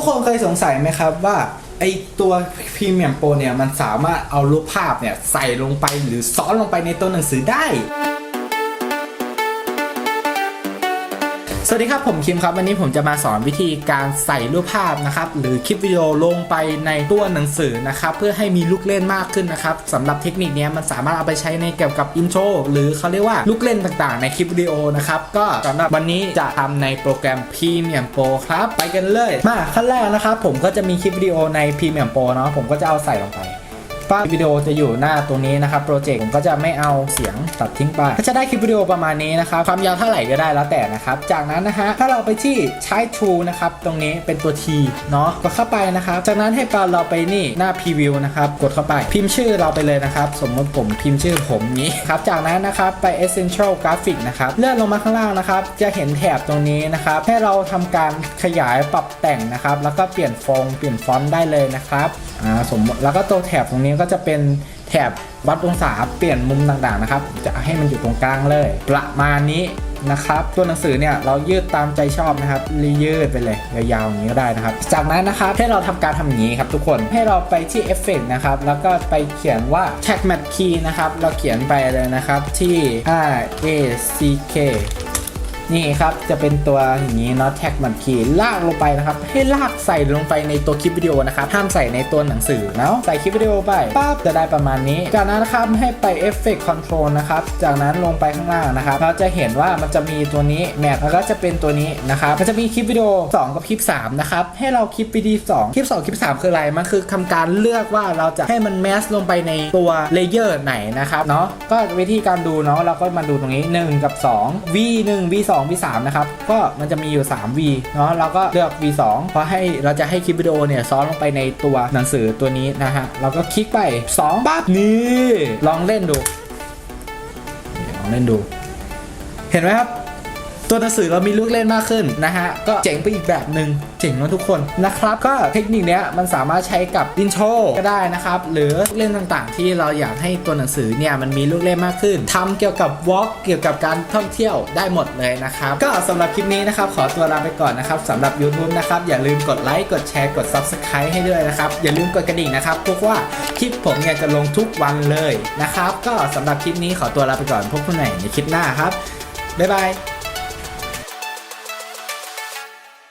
กคนเคยสงสัยไหมครับว่าไอตัวพรีเมียมโปรเนี่ยมันสามารถเอารูปภาพเนี่ยใส่ลงไปหรือซ้อนลงไปในตัวหนังสือได้ สวัสดีครับผมคิมครับวันนี้ผมจะมาสอนวิธีการใส่รูปภาพนะครับหรือคลิปวิดีโอลงไปในตัวหนังสือนะครับเพื่อให้มีลูกเล่นมากขึ้นนะครับสำหรับเทคนิคนี้มันสามารถเอาไปใช้ในเกี่ยวกับอินโทรหรือเขาเรียกว่าลูกเล่นต่างๆ ในคลิปวิดีโอนะครับก็สำหรับวันนี้จะทำในโปรแกรม Premium Pro ครับไปกันเลย มาขั้นแรกนะครับผมก็จะมีคลิปวิดีโอใน Premium Pro เนาะผมก็จะเอาใส่ลงไป ป้าวิดีโอจะอยู่หน้าตรงนี้นะครับโปรเจกต์ผมก็จะไม่เอาเสียงตัดทิ้งไปก็จะได้คลิปวิดีโอประมาณนี้นะครับความยาวเท่าไหร่ก็ได้แล้วแต่นะครับจากนั้นนะฮะถ้าเราไปที่ใช้ True นะครับตรงนี้เป็นตัว T เนาะกดเข้าไปนะครับจากนั้นให้ปาเราไปนี่หน้า Preview นะครับกดเข้าไปพิมพ์ชื่อเราไปเลยนะครับสมมติผมพิมพ์ชื่อผมนี้ครับจากนั้นนะครับไป Essential Graphic นะครับเลื่อนลงมาข้างล่างนะครับจะเห็นแถบตรงนี้นะครับให้เราทำการขยายปรับแต่งนะครับแล้วก็เปลี่ยนฟงเปลี่ยนฟอนต์ได้เลยนะครับอ่าสมมติแล้วก็ตัวแถบตรงนี้ก็จะเป็นแถบวัดองศาเปลี่ยนมุมต่างๆนะครับ จะให้มันอยู่ตรงกลางเลย ประมาณนี้นะครับตัวหนังสือเนี่ยเรายืดตามใจชอบนะครับรียืดไปเลยยาวๆอย่างนี้ก็ได้นะครับ จากนั้นนะครับให้เราทำการทำอย่างนี้ครับทุกคนให้เราไปที่เอฟเฟกนะครับแล้วก็ไปเขียนว่า tag mat key นะครับเราเขียนไปเลยนะครับที่ R A C K นี่ครับจะเป็นตัวอย่างนี้เนาะแท็กมันคีย์ลากลงไปนะครับ ให้ลากใส่ลงไปในตัวคลิปวิดีโอนะครับห้ามใส่ในตัวหนังสือเนาะใส่คลิปวิดีโอไปปั๊บจะได้ประมาณนี้ จากนั้นนะครับให้ไป Effect Control นะครับจากนั้นลงไปข้างล่างนะครับ เราจะเห็นว่ามันจะมีตัวนี้แมปแล้วก็จะเป็นตัวนี้นะครับมันจะมีคลิปวิดีโอ 2 กับคลิป 3 นะครับ ให้เราคลิปวิดีโอ2คลิป 2 คลิป 3 คืออะไรมันคือทำการเลือกว่าเราจะให้มันแมสลงไปในตัวเลเยอร์ไหนนะครับเนาะก็วิธีการดูเนาะเราก็มาดูตรงนี้ 1 กับ 2 V 1 V 2 V 3 นะครับ ก็มันจะมีอยู่ 3 V เนาะเราก็เลือก V 2 เพราะให้เราจะให้คลิปวิดีโอเนี่ยซ้อนลงไปในตัวหนังสือตัวนี้นะฮะเราก็คลิกไป2ปั๊บนี่ลองเล่นดูลองเล่นดู เห็นไหมครับ ตัวหนังสือเรามีลูกเล่นมากขึ้นนะฮะ ก็เจ๋งไปอีกแบบหนึ่งเจ๋งนะทุกคนนะครับ ก็เทคนิคเนี้ยมันสามารถใช้กับอินโทรก็ได้นะครับ หรือลูกเล่นต่างๆ ที่เราอยากให้ตัวหนังสือเนี่ยมันมีลูกเล่นมากขึ้นทำเกี่ยวกับวอล์กเกี่ยวกับการท่องเที่ยวได้หมดเลยนะครับ ก็สำหรับคลิปนี้นะครับ ขอตัวลาไปก่อนนะครับสำหรับ YouTube นะครับอย่าลืมกดไลค์กดแชร์กด Subscribe ให้ด้วยนะครับอย่าลืมกดกระดิ่งนะครับเพราะว่าคลิปผมเนี่ยจะลงทุกวันเลยนะครับ ก็สำหรับคลิปนี้ขอตัวลาไปก่อนพบกันใหม่ในคลิปหน้าครับบ๊ายบาย